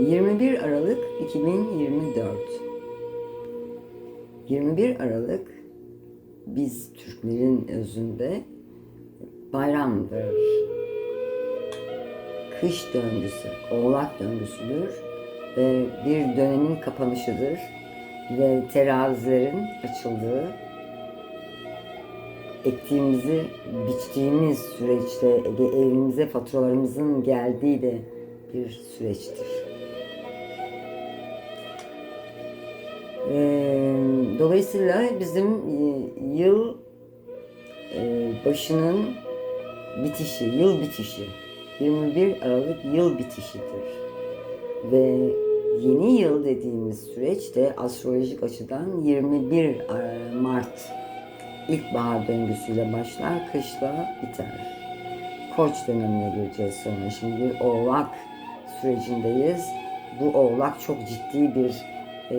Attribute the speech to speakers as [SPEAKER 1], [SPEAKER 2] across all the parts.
[SPEAKER 1] 21 Aralık 2024 21 Aralık biz Türklerin özünde bayramdır. Kış döngüsü, oğlak döngüsüdür ve bir dönemin kapanışıdır ve terazilerin açıldığı ektiğimizi biçtiğimiz süreçte e- evimize faturalarımızın geldiği de bir süreçtir. Ee, dolayısıyla bizim e, yıl e, başının bitişi, yıl bitişi, 21 Aralık yıl bitişidir. Ve yeni yıl dediğimiz süreç de astrolojik açıdan 21 Mart ilkbahar döngüsüyle başlar, kışla biter. Koç dönemine gireceğiz sonra. Şimdi bir oğlak sürecindeyiz. Bu oğlak çok ciddi bir e,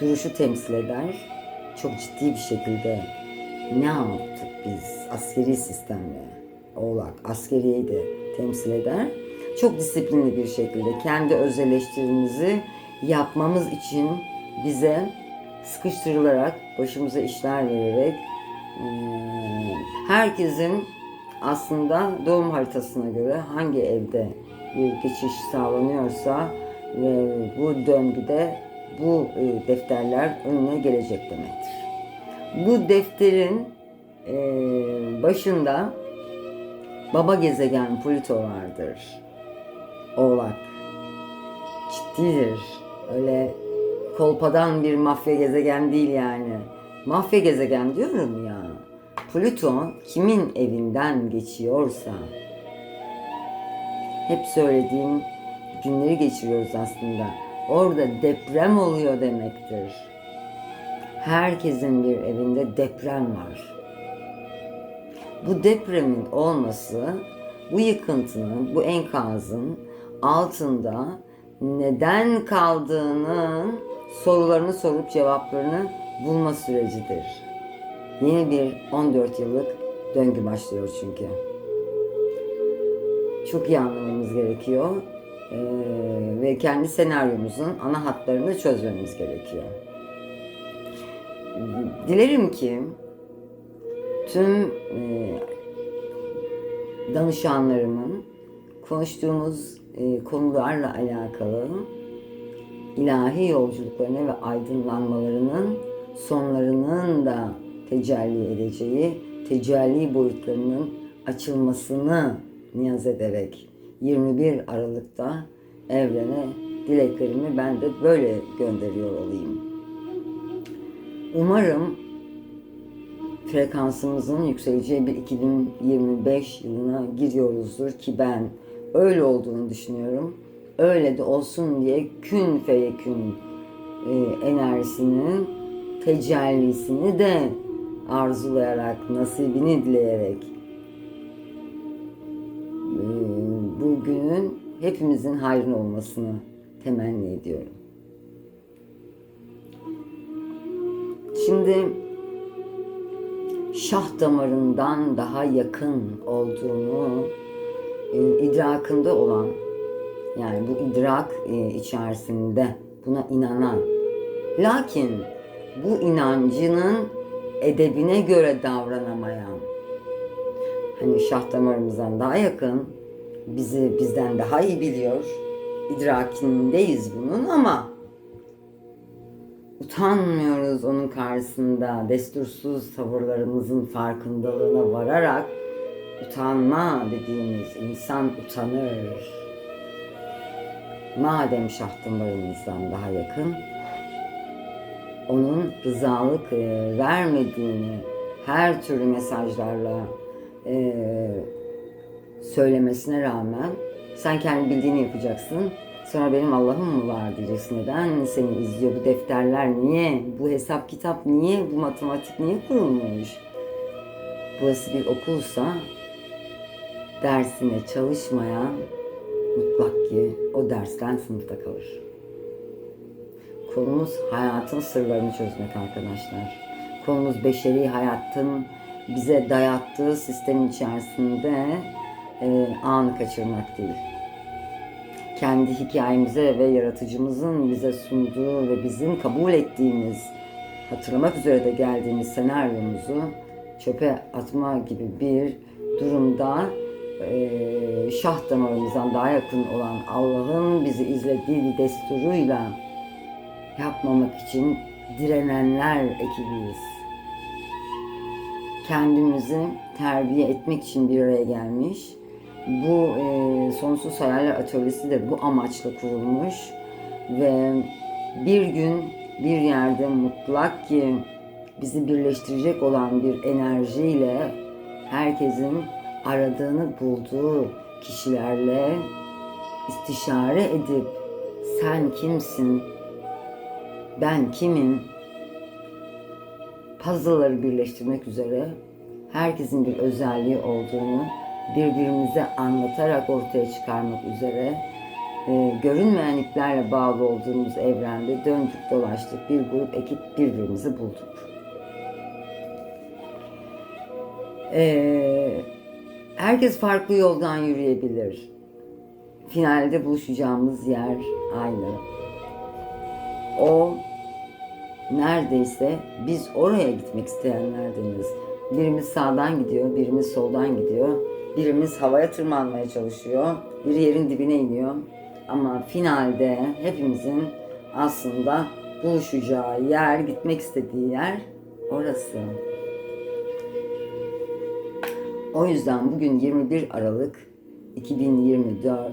[SPEAKER 1] duruşu temsil eder. Çok ciddi bir şekilde ne yaptık biz askeri sistemle? Oğlak askeriyi de temsil eder. Çok disiplinli bir şekilde kendi öz yapmamız için bize sıkıştırılarak, başımıza işler vererek eee, herkesin aslında doğum haritasına göre hangi evde bir geçiş sağlanıyorsa ve bu döngüde bu e, defterler önüne gelecek demektir. Bu defterin e, başında baba gezegen Plüto vardır. Oğlak. Ciddidir. Öyle kolpadan bir mafya gezegen değil yani. Mafya gezegen diyorum ya. Plüto kimin evinden geçiyorsa hep söylediğim günleri geçiriyoruz aslında. Orada deprem oluyor demektir. Herkesin bir evinde deprem var. Bu depremin olması, bu yıkıntının, bu enkazın altında neden kaldığının sorularını sorup cevaplarını bulma sürecidir. Yeni bir 14 yıllık döngü başlıyor çünkü. Çok iyi anlamamız gerekiyor. Ee, ve kendi senaryomuzun ana hatlarını çözmemiz gerekiyor. Dilerim ki tüm e, danışanlarımın konuştuğumuz e, konularla alakalı ilahi yolculuklarına ve aydınlanmalarının sonlarının da tecelli edeceği, tecelli boyutlarının açılmasını niyaz ederek 21 Aralık'ta evrene dileklerimi ben de böyle gönderiyor olayım. Umarım frekansımızın yükseleceği bir 2025 yılına giriyoruzdur ki ben öyle olduğunu düşünüyorum. Öyle de olsun diye kün feyekün e, enerjisinin tecellisini de arzulayarak, nasibini dileyerek bugünün hepimizin hayrına olmasını temenni ediyorum. Şimdi şah damarından daha yakın olduğunu e, idrakında olan yani bu idrak e, içerisinde buna inanan lakin bu inancının edebine göre davranamayan hani şah damarımızdan daha yakın bizi bizden daha iyi biliyor idrakindeyiz bunun ama utanmıyoruz onun karşısında destursuz tavırlarımızın farkındalığına vararak utanma dediğimiz insan utanır. Madem şah damarımızdan daha yakın, onun rızalık e, vermediğini her türlü mesajlarla e, söylemesine rağmen sen kendi bildiğini yapacaksın. Sonra benim Allah'ım mı var diyeceksin. Neden seni izliyor bu defterler niye? Bu hesap kitap niye? Bu matematik niye kurulmuş? Burası bir okulsa dersine çalışmayan mutlak ki o dersten sınıfta kalır. Konumuz hayatın sırlarını çözmek arkadaşlar. Konumuz beşeri hayatın bize dayattığı sistem içerisinde e, anı kaçırmak değil. kendi hikayemize ve yaratıcımızın bize sunduğu ve bizim kabul ettiğimiz, hatırlamak üzere de geldiğimiz senaryomuzu çöpe atma gibi bir durumda eee şah damarımızdan daha yakın olan Allah'ın bizi izlediği desturuyla yapmamak için direnenler ekibiyiz. Kendimizi terbiye etmek için bir araya gelmiş. Bu e, Sonsuz Hayaller Atölyesi de bu amaçla kurulmuş ve bir gün bir yerde mutlak ki bizi birleştirecek olan bir enerjiyle herkesin aradığını bulduğu kişilerle istişare edip sen kimsin, ben kimim? puzzle'ları birleştirmek üzere herkesin bir özelliği olduğunu birbirimize anlatarak ortaya çıkarmak üzere e, görünmeyen bağlı olduğumuz evrende döndük dolaştık bir grup ekip birbirimizi bulduk. E, herkes farklı yoldan yürüyebilir. Finalde buluşacağımız yer aynı. O neredeyse biz oraya gitmek isteyenlerdeniz. Birimiz sağdan gidiyor, birimiz soldan gidiyor. Birimiz havaya tırmanmaya çalışıyor, biri yerin dibine iniyor. Ama finalde hepimizin aslında buluşacağı yer, gitmek istediği yer orası. O yüzden bugün 21 Aralık 2024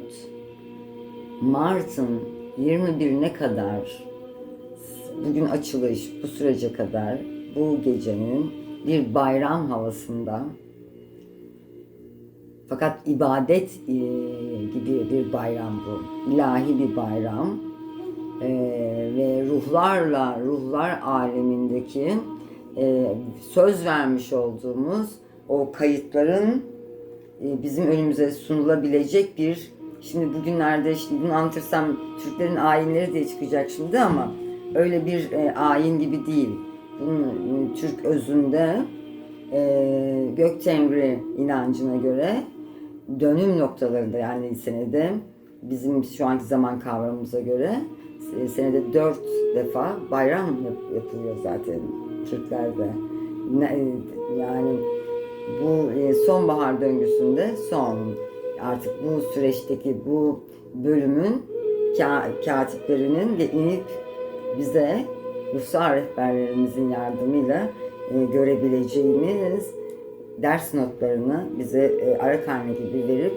[SPEAKER 1] Mart'ın 21'ine kadar bugün açılış bu sürece kadar bu gecenin bir bayram havasında fakat ibadet e, gibi bir bayram bu. İlahi bir bayram. E, ve ruhlarla, ruhlar alemindeki e, söz vermiş olduğumuz o kayıtların e, bizim önümüze sunulabilecek bir şimdi bugünlerde şimdi bunu anlatırsam Türklerin ayinleri diye çıkacak şimdi ama öyle bir e, ayin gibi değil. Bunun e, Türk özünde e, Göktengri inancına göre dönüm noktalarında yani senede bizim şu anki zaman kavramımıza göre e, senede dört defa bayram yap- yapılıyor zaten Türklerde. Ne- Yani bu e, sonbahar döngüsünde son artık bu süreçteki bu bölümün ka- katiplerinin inip bize ruhsal rehberlerimizin yardımıyla e, görebileceğimiz ders notlarını bize e, ara kaynak gibi verip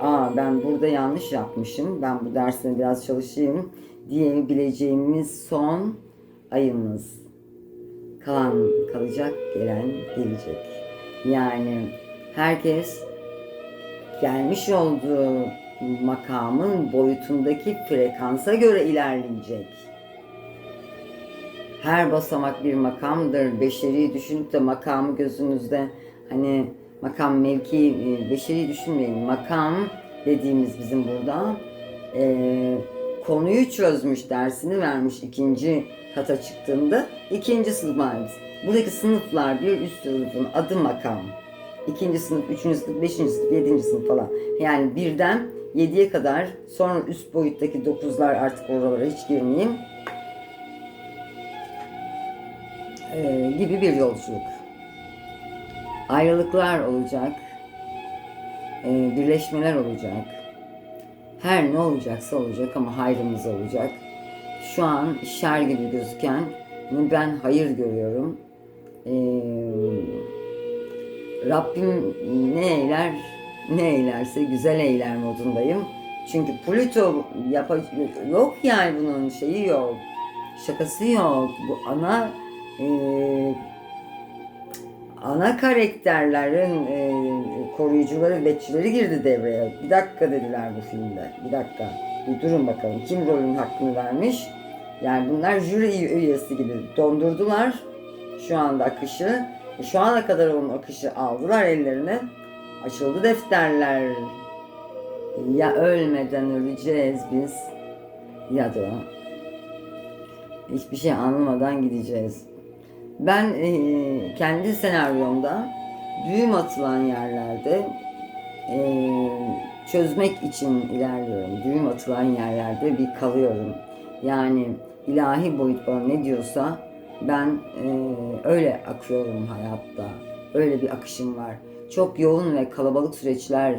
[SPEAKER 1] aa ben burada yanlış yapmışım ben bu dersine biraz çalışayım diyebileceğimiz son ayımız. Kalan kalacak gelen gelecek. Yani herkes gelmiş olduğu makamın boyutundaki frekansa göre ilerleyecek. Her basamak bir makamdır. Beşeri düşünüp de makamı gözünüzde hani makam mevki e, beşeri düşünmeyin. Makam dediğimiz bizim burada e, konuyu çözmüş dersini vermiş ikinci kata çıktığında ikinci sınıflarımız. Buradaki sınıflar bir üst sınıfın adı makam. İkinci sınıf, üçüncü sınıf, beşinci sınıf, yedinci sınıf falan. Yani birden yediye kadar sonra üst boyuttaki dokuzlar artık oralara hiç girmeyeyim. e, gibi bir yolculuk. Ayrılıklar olacak, e, birleşmeler olacak. Her ne olacaksa olacak ama hayrımız olacak. Şu an şer gibi gözüken ben hayır görüyorum. E, Rabbim ne eyler, ne eylerse güzel eyler modundayım. Çünkü Plüto yapa yok yani bunun şeyi yok. Şakası yok. Bu ana e, ana karakterlerin e, koruyucuları, bekçileri girdi devreye. Bir dakika dediler bu filmde. Bir dakika. Bir durun bakalım. Kim rolün hakkını vermiş? Yani bunlar jüri üyesi gibi dondurdular şu anda akışı. E, Şu ana kadar onun akışı aldılar ellerine. Açıldı defterler. Ya ölmeden öleceğiz biz ya da hiçbir şey anlamadan gideceğiz. Ben e, kendi senaryomda düğüm atılan yerlerde e, çözmek için ilerliyorum. Düğüm atılan yerlerde bir kalıyorum. Yani ilahi boyut bana ne diyorsa ben e, öyle akıyorum hayatta. Öyle bir akışım var. Çok yoğun ve kalabalık süreçler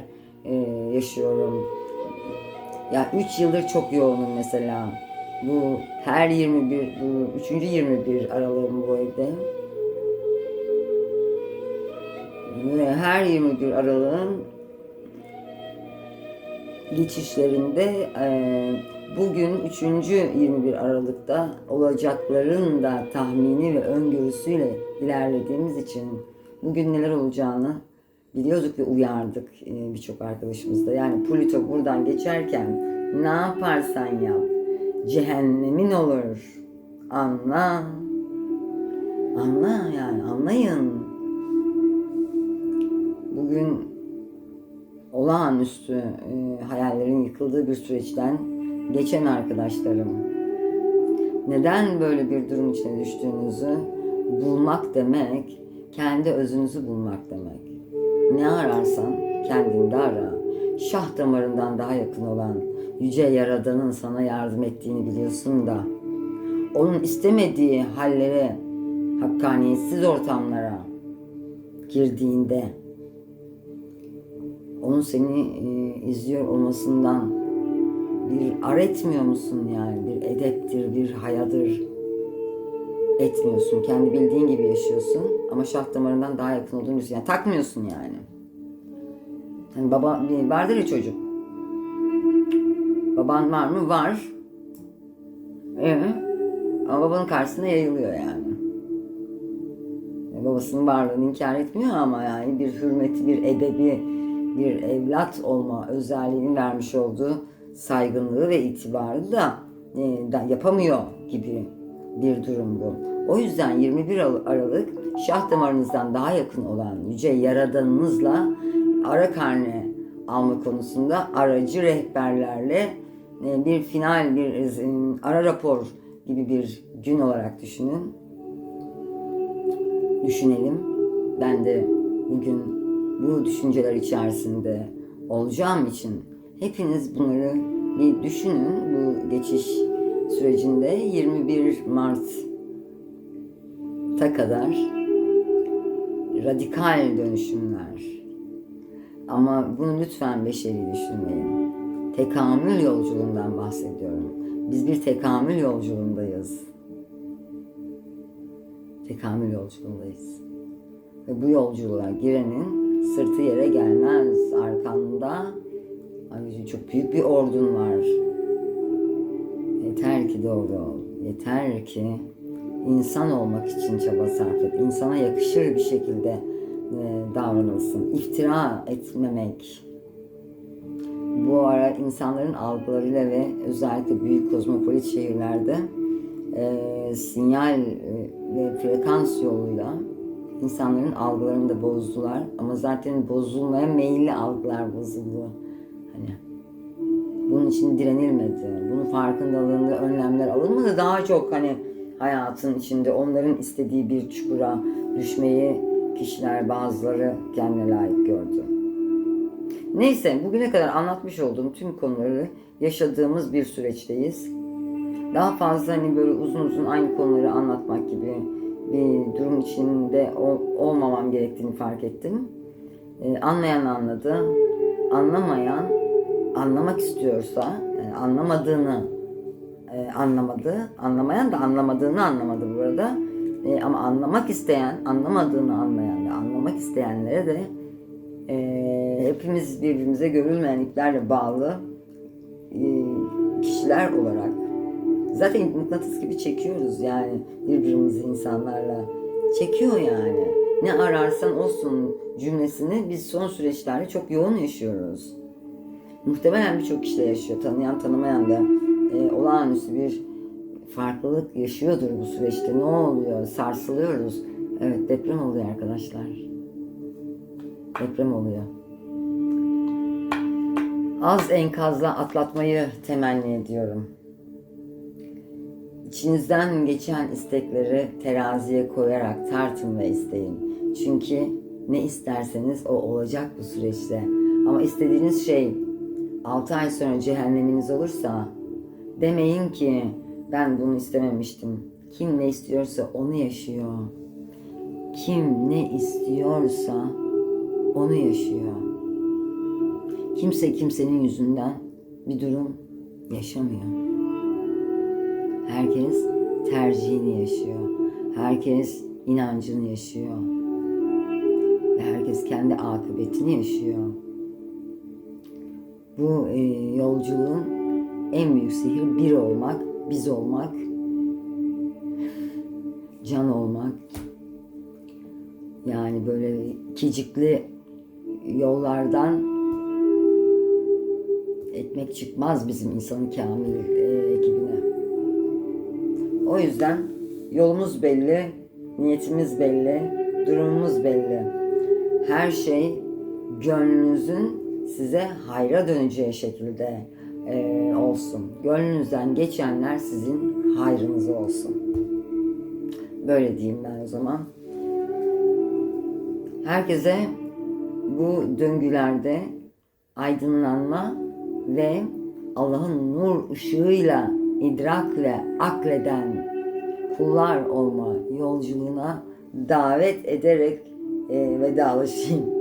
[SPEAKER 1] e, yaşıyorum. Ya 3 yıldır çok yoğunum mesela. Bu her 21, bu 3. 21 aralığım bu evde. Ve her 21 aralığın geçişlerinde e, bugün 3. 21 Aralık'ta olacakların da tahmini ve öngörüsüyle ilerlediğimiz için bugün neler olacağını biliyorduk ve uyardık e, birçok arkadaşımız da. Yani Plüto buradan geçerken ne yaparsan yap cehennemin olur. Anla. Anla yani anlayın. Bugün olağanüstü e, hayallerin yıkıldığı bir süreçten geçen arkadaşlarım. Neden böyle bir durum içine düştüğünüzü bulmak demek, kendi özünüzü bulmak demek. Ne ararsan kendinde ara. Şah damarından daha yakın olan yüce yaradanın sana yardım ettiğini biliyorsun da onun istemediği hallere, hakkaniyetsiz ortamlara girdiğinde onun seni e, izliyor olmasından bir ar etmiyor musun yani? Bir edeptir, bir hayadır. Etmiyorsun. Kendi bildiğin gibi yaşıyorsun. Ama şah damarından daha yakın olduğunu düşünüyorsun. Yani takmıyorsun yani. Hani baba vardır ya çocuk. Baban var mı? Var. Ee, ama babanın karşısına yayılıyor yani. Babasının varlığını inkar etmiyor ama yani bir hürmeti, bir edebi, bir evlat olma özelliğini vermiş olduğu saygınlığı ve itibarı da, e, da yapamıyor gibi bir durum bu. O yüzden 21 Ar- Aralık şah damarınızdan daha yakın olan yüce yaradanınızla ara karne alma konusunda aracı rehberlerle bir final, bir e, ara rapor gibi bir gün olarak düşünün. Düşünelim. Ben de bugün bu düşünceler içerisinde olacağım için hepiniz bunları bir düşünün bu geçiş sürecinde 21 Mart'ta kadar radikal dönüşümler. Ama bunu lütfen beşeri düşünmeyin. Tekamül yolculuğundan bahsediyorum. Biz bir tekamül yolculuğundayız. Tekamül yolculuğundayız. Ve bu yolculuğa girenin sırtı yere gelmez. Arkanda ay, çok büyük bir ordun var. Yeter ki doğru ol. Yeter ki insan olmak için çaba sarf et. İnsana yakışır bir şekilde e, davranılsın. İftira etmemek. Bu ara insanların algılarıyla ve özellikle büyük kozmopolit şehirlerde e, sinyal e, ve frekans yoluyla insanların algılarını da bozdular. Ama zaten bozulmaya meyilli algılar bozuldu. Hani bunun için direnilmedi. Bunun farkındalığında önlemler alınmadı. Daha çok hani hayatın içinde onların istediği bir çukura düşmeyi kişiler bazıları kendine layık gördü. Neyse bugüne kadar anlatmış olduğum tüm konuları yaşadığımız bir süreçteyiz. Daha fazla hani böyle uzun uzun aynı konuları anlatmak gibi bir durum içinde ol- olmamam gerektiğini fark ettim. Ee, anlayan anladı, anlamayan anlamak istiyorsa, yani anlamadığını e, anlamadı, anlamayan da anlamadığını anlamadı burada. E, ama anlamak isteyen, anlamadığını anlayan ve anlamak isteyenlere de e, hepimiz birbirimize görülmeyen iplerle bağlı e, kişiler olarak zaten mıknatıs gibi çekiyoruz yani birbirimizi insanlarla. Çekiyor yani. Ne ararsan olsun cümlesini biz son süreçlerde çok yoğun yaşıyoruz. Muhtemelen birçok kişi de yaşıyor. Tanıyan tanımayan da e, olağanüstü bir farklılık yaşıyordur bu süreçte. Ne oluyor? Sarsılıyoruz. Evet deprem oluyor arkadaşlar deprem oluyor az enkazla atlatmayı temenni ediyorum. İçinizden geçen istekleri teraziye koyarak tartın ve isteyin. Çünkü ne isterseniz o olacak bu süreçte. Ama istediğiniz şey 6 ay sonra cehenneminiz olursa demeyin ki ben bunu istememiştim. Kim ne istiyorsa onu yaşıyor. Kim ne istiyorsa onu yaşıyor. Kimse kimsenin yüzünden bir durum yaşamıyor. Herkes tercihini yaşıyor. Herkes inancını yaşıyor. Ve herkes kendi akıbetini yaşıyor. Bu e, yolculuğun en büyük sihir bir olmak, biz olmak, can olmak. Yani böyle ikicikli yollardan ekmek çıkmaz bizim insanı kamil e, ekibine. O yüzden yolumuz belli, niyetimiz belli, durumumuz belli. Her şey gönlünüzün size hayra döneceği şekilde e, olsun. Gönlünüzden geçenler sizin hayrınıza olsun. Böyle diyeyim ben o zaman. Herkese bu döngülerde aydınlanma ve Allah'ın nur ışığıyla idrakle akleden kullar olma yolculuğuna davet ederek e, vedalaşayım.